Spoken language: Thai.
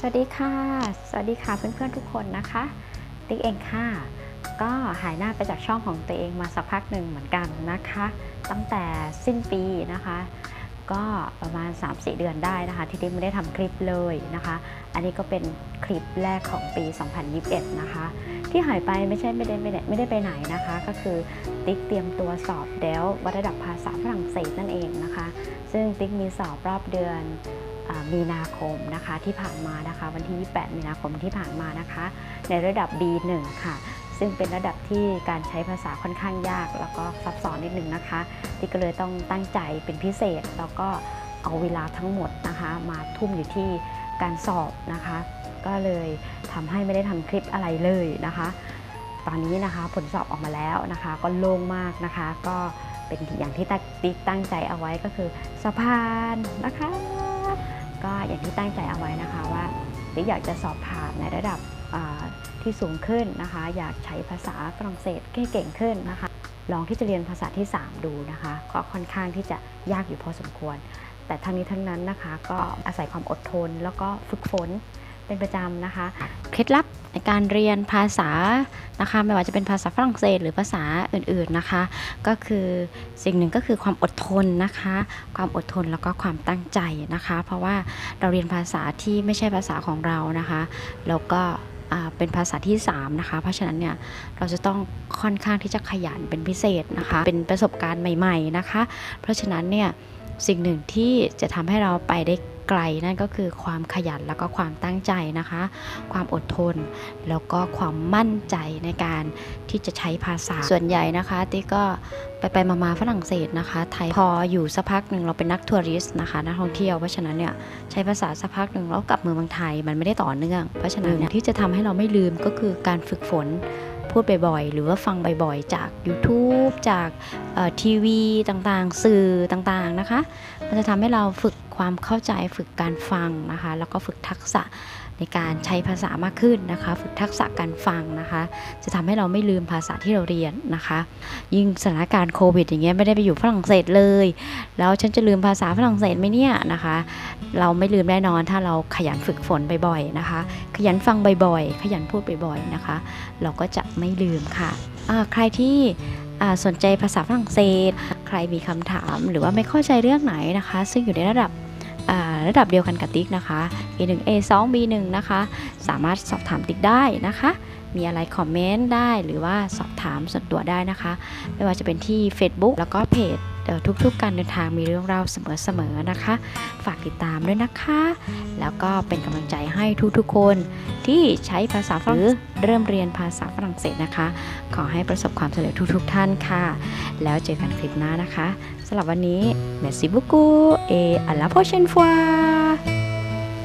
สวัสดีค่ะ สวัสดีค่ะเพื่อนๆทุกคนนะคะ ติ๊กเองค่ะ ก็หายหน้าไปจากช่องของตัวเองมาสักพักหนึ่งเหมือนกันนะคะ ตั้งแต่สิ้นปีนะคะ ก็ประมาณ 3-4 เดือนได้นะคะ ที่ติ๊กไม่ได้ทำคลิปเลยนะคะ อันนี้ก็เป็นคลิปแรกของปี 2021 นะคะ ที่หายไปไม่ใช่ไม่ได้ไม่ได้ไม่ได้ไปไหนนะคะ ก็คือติ๊กเตรียมตัวสอบเดลวัดระดับภาษาฝรั่งเศสนั่นเองนะคะ ซึ่งติ๊กมีสอบรอบเดือน มีนาคมนะคะที่ผ่านมานะคะ วันที่ 28 มีนาคมที่ผ่านมานะคะ ในระดับ B1 ค่ะ ซึ่งเป็นระดับที่การใช้ภาษาค่อนข้างยาก แล้วก็ซับซ้อนนิดนึงนะคะ ที่ก็เลยต้องตั้งใจเป็นพิเศษ แล้วก็เอาเวลาทั้งหมดนะคะ มาทุ่มอยู่ที่การสอบนะคะ ก็เลยทำให้ไม่ได้ทำคลิปอะไรเลยนะคะ ตอนนี้นะคะผลสอบออกมาแล้วนะคะ ก็โล่งมากนะคะ ก็เป็นอย่างที่ติ๊กตั้งใจเอาไว้ก็คือสะพานนะคะ ก็อย่างที่ตั้งใจเอาไว้นะคะว่าติ๊กอยากจะสอบผ่านในระดับที่สูงขึ้นนะคะ อยากใช้ภาษาฝรั่งเศสให้เก่งขึ้นนะคะ ลองที่จะเรียนภาษาที่ 3 ดูนะคะ ก็ค่อนข้างที่จะยากอยู่พอสมควร แต่ทั้งนี้ทั้งนั้นนะคะ ก็อาศัยความอดทนแล้วก็ฝึกฝน เป็นประจำนะคะ เคล็ดลับในการเรียนภาษานะคะไม่ว่าจะเป็นภาษาฝรั่งเศสหรือภาษาอื่นๆนะคะ ก็คือสิ่งหนึ่งก็คือความอดทนนะคะ ความอดทนแล้วก็ความตั้งใจนะคะ เพราะว่าเราเรียนภาษาที่ไม่ใช่ภาษาของเรานะคะแล้วก็เป็นภาษาที่ 3 นะคะ เพราะฉะนั้นเนี่ยเราจะต้องค่อนข้างที่จะขยันเป็นพิเศษนะคะ เป็นประสบการณ์ใหม่ ๆนะคะ เพราะฉะนั้นเนี่ยสิ่งหนึ่งที่จะทำให้เราไปได้ ไกลนั่นก็คือความขยันแล้วก็ความตั้งใจนะคะ ความอดทน แล้วก็ความมั่นใจในการที่จะใช้ภาษาส่วนใหญ่นะคะติ๊กก็ไปไปมามาฝรั่งเศสนะคะ ไทยพออยู่สักพักหนึ่งเราเป็นนักทัวริสต์นะคะนักท่องเที่ยวเพราะฉะนั้นเนี่ยใช้ภาษาสักพักหนึ่งแล้วกลับเมืองเมืองไทยมันไม่ได้ต่อเนื่อง เพราะฉะนั้นนี่ยที่จะทำให้เราไม่ลืมก็คือการฝึกฝนพูดบ่อยๆ หรือว่าฟังบ่อยๆ จาก YouTube จากทีวีต่างๆ สื่อต่างๆนะคะ มันจะทำให้เราฝึก ความเข้าใจฝึกการฟังนะคะ แล้วก็ฝึกทักษะในการใช้ภาษามากขึ้นนะคะ ฝึกทักษะการฟังนะคะ จะทำให้เราไม่ลืมภาษาที่เราเรียนนะคะ ยิ่งสถานการณ์โควิดอย่างเงี้ยไม่ได้ไปอยู่ฝรั่งเศสเลย แล้วฉันจะลืมภาษาฝรั่งเศสไหมเนี่ยนะคะ เราไม่ลืมแน่นอนถ้าเราขยันฝึกฝนบ่อยๆนะคะ ขยันฟังบ่อยๆ ขยันพูดบ่อยๆนะคะ เราก็จะไม่ลืมค่ะใครที่สนใจภาษาฝรั่งเศส ใครมีคำถามหรือว่าไม่เข้าใจเรื่องไหนนะคะ ซึ่งอยู่ในระดับ ระดับเดียวกันกับติ๊กนะคะ A1 A2 B1 นะคะ สามารถสอบถามติ๊กได้นะคะ มีอะไรคอมเมนต์ได้หรือว่าสอบถามส่วนตัวได้นะคะ ไม่ว่าจะเป็นที่ Facebook แล้วก็เพจ เอ่ทุกๆ การเดินทางมีเรื่องเล่าเสมอๆนะคะ ฝากติดตามด้วยนะคะ แล้วก็เป็นกำลังใจให้ทุกๆ คนที่ใช้ภาษาฝรั่งหรือเริ่มเรียนภาษาฝรั่งเศสนะคะ ขอให้ประสบความสำเร็จทุกๆ ท่านค่ะ แล้วเจอกันคลิปหน้านะคะสำหรับวันนี้ merci beaucoup et à la prochaine fois